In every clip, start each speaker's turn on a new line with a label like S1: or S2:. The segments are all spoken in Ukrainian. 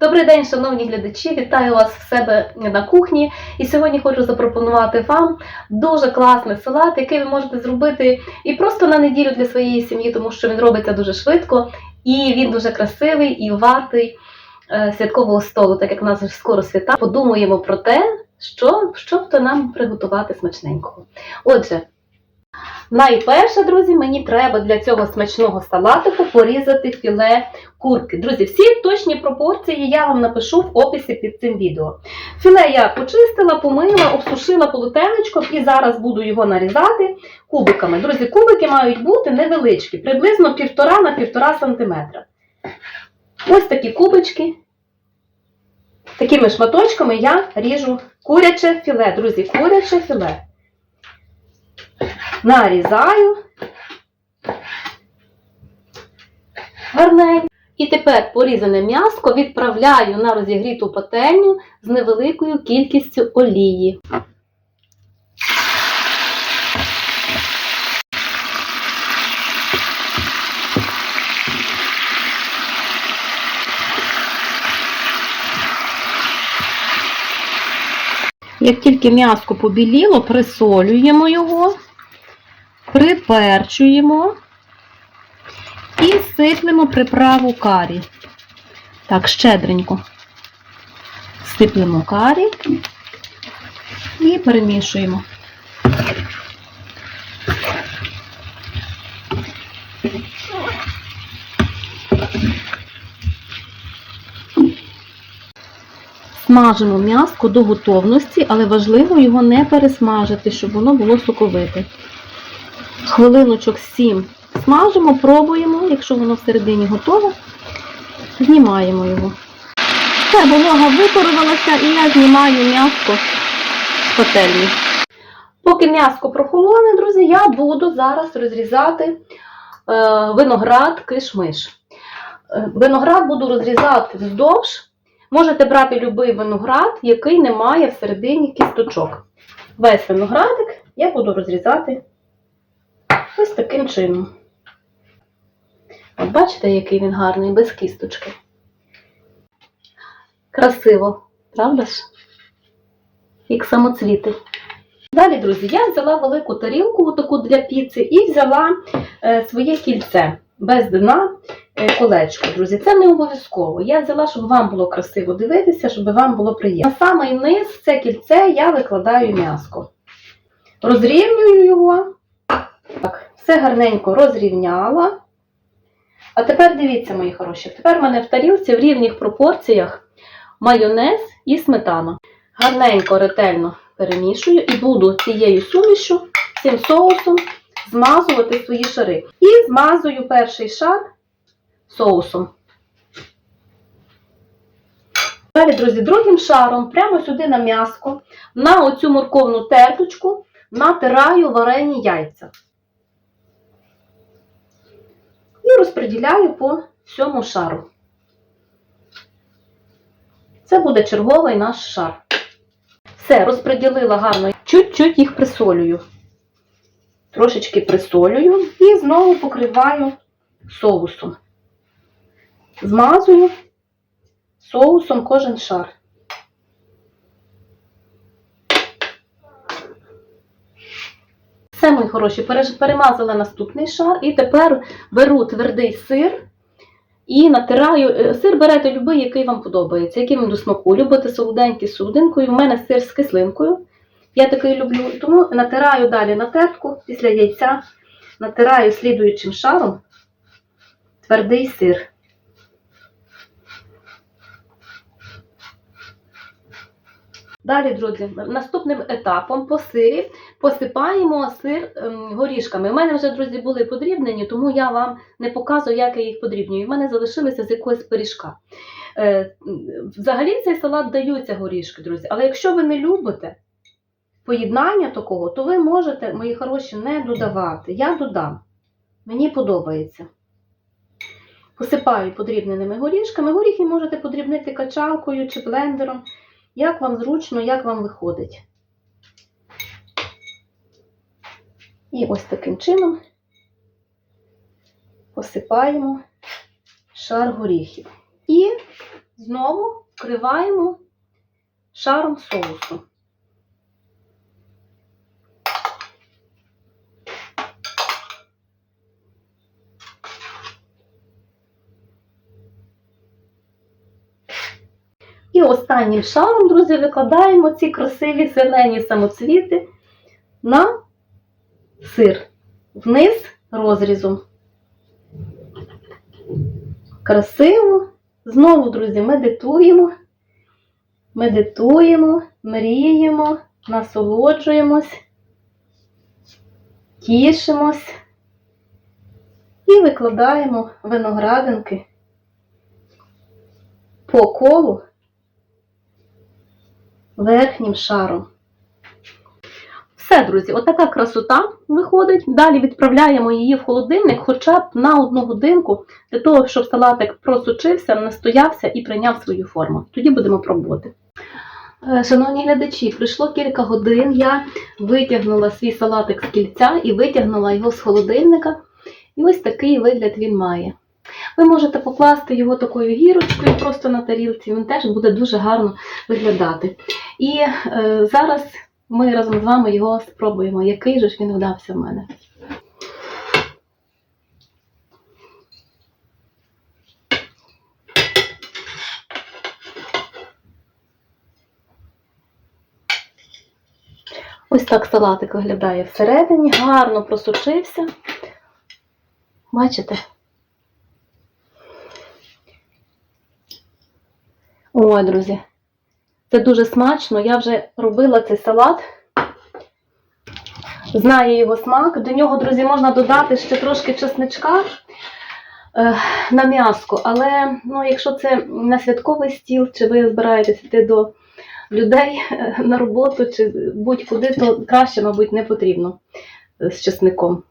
S1: Добрий день, шановні глядачі! Вітаю вас в себе на кухні. І сьогодні хочу запропонувати вам дуже класний салат, який ви можете зробити і просто на неділю для своєї сім'ї, тому що він робиться дуже швидко і він дуже красивий і вартий е, святкового столу, так як у нас вже скоро свята. Подумаємо про те, що, що то нам приготувати смачненького. Отже, Найперше, друзі, мені треба для цього смачного салатику порізати філе курки. Друзі, всі точні пропорції я вам напишу в описі під цим відео. Філе я почистила, помила, обсушила полотенечком і зараз буду його нарізати кубиками. Друзі, кубики мають бути невеличкі, приблизно 1,5 на 1,5 см. Ось такі кубички. Такими шматочками я ріжу куряче філе, друзі, куряче філе нарізаю гарненько. І тепер порізане м'яско відправляю на розігріту пательню з невеликою кількістю олії. Як тільки м'яско побіліло, присолюємо його, приперчуємо і сиплемо приправу карі. Так, щедренько. Сиплемо карі і перемішуємо. Смажимо м'яско до готовності, але важливо його не пересмажити, щоб воно було соковите. Хвилиночок 7 смажимо, пробуємо, якщо воно всередині готове, знімаємо його. Все, волога випарувалася і я знімаю м'яско з пательні. Поки м'яско прохолоне, друзі, я буду зараз розрізати е, виноград кишмиш. Е, виноград буду розрізати вздовж. Можете брати будь-який виноград, який не має всередині кісточок. Весь виноградик я буду розрізати ось таким чином. От бачите, який він гарний, без кісточки. Красиво, правда ж? Як самоцвіти. Далі, друзі, я взяла велику тарілку таку для піци і взяла е, своє кільце без дна е, колечко, друзі. Це не обов'язково. Я взяла, щоб вам було красиво дивитися, щоб вам було приємно. На самий низ це кільце я викладаю м'яско. Розрівнюю його. Так, все гарненько розрівняла. А тепер дивіться, мої хороші. Тепер в мене в тарілці в рівних пропорціях майонез і сметана. Гарненько, ретельно перемішую і буду цією сумішю, цим соусом змазувати свої шари. І змазую перший шар соусом. Далі, друзі, другим шаром, прямо сюди на м'яско, на оцю морковну терточку натираю варені яйця. І розподіляю по всьому шару. Це буде черговий наш шар. Все, розподілила гарно. Чуть-чуть їх присолюю. Трошечки присолюю і знову покриваю соусом. Змазую соусом кожен шар. Мої хороші, перемазала наступний шар і тепер беру твердий сир і натираю. е, Сир берете любий, який вам подобається, який вам до смаку. Любите солоденький з солодинкою. У мене сир з кислинкою. Я такий люблю. Тому натираю далі на тертку після яйця, натираю слідуючим шаром твердий сир. Далі, друзі, наступним етапом по сирі посипаємо сир ем, горішками. У мене вже, друзі, були подрібнені, тому я вам не показую, як я їх подрібнюю. У мене залишилися з якогось пиріжка. Е, взагалі цей салат даються горішки, друзі. Але якщо ви не любите поєднання такого, то ви можете, мої хороші, не додавати. Я додам. Мені подобається. Посипаю подрібненими горішками. Горіхи можете подрібнити качалкою чи блендером. Як вам зручно, як вам виходить. І ось таким чином посипаємо шар горіхів. І знову вкриваємо шаром соусу. І останнім шаром, друзі, викладаємо ці красиві зелені самоцвіти на сир вниз розрізом. Красиво. Знову, друзі, медитуємо, медитуємо, мріємо, насолоджуємось, тішимось і викладаємо виноградинки по колу верхнім шаром. Все, друзі, отака красота виходить. Далі відправляємо її в холодильник хоча б на одну годинку, для того, щоб салатик просучився, настоявся і прийняв свою форму. Тоді будемо пробувати. Е, Шановні глядачі, пройшло кілька годин. Я витягнула свій салатик з кільця і витягнула його з холодильника. І ось такий вигляд він має. Ви можете покласти його такою гірочкою просто на тарілці, він теж буде дуже гарно виглядати. І е, зараз ми разом з вами його спробуємо, який же ж він вдався в мене. Ось так салатик виглядає всередині, гарно просушився. Бачите? Ой, друзі, це дуже смачно. Я вже робила цей салат. Знаю його смак. До нього, друзі, можна додати ще трошки чесничка е, на м'яско. Але ну, якщо це на святковий стіл, чи ви збираєтесь йти до людей е, на роботу, чи будь-куди, то краще, мабуть, не потрібно з чесником.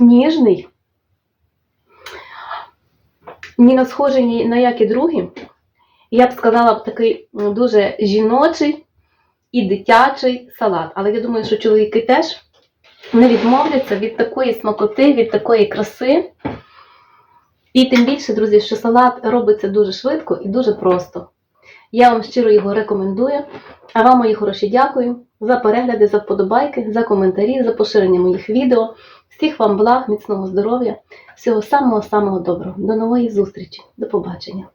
S1: Ніжний. Ні на схожий ні на які другі. Я б сказала б такий дуже жіночий і дитячий салат. Але я думаю, що чоловіки теж не відмовляться від такої смакоти, від такої краси. І тим більше, друзі, що салат робиться дуже швидко і дуже просто. Я вам щиро його рекомендую. А вам, мої хороші, дякую за перегляди, за вподобайки, за коментарі, за поширення моїх відео. Всіх вам благ, міцного здоров'я, всього самого-самого доброго. До нової зустрічі. До побачення.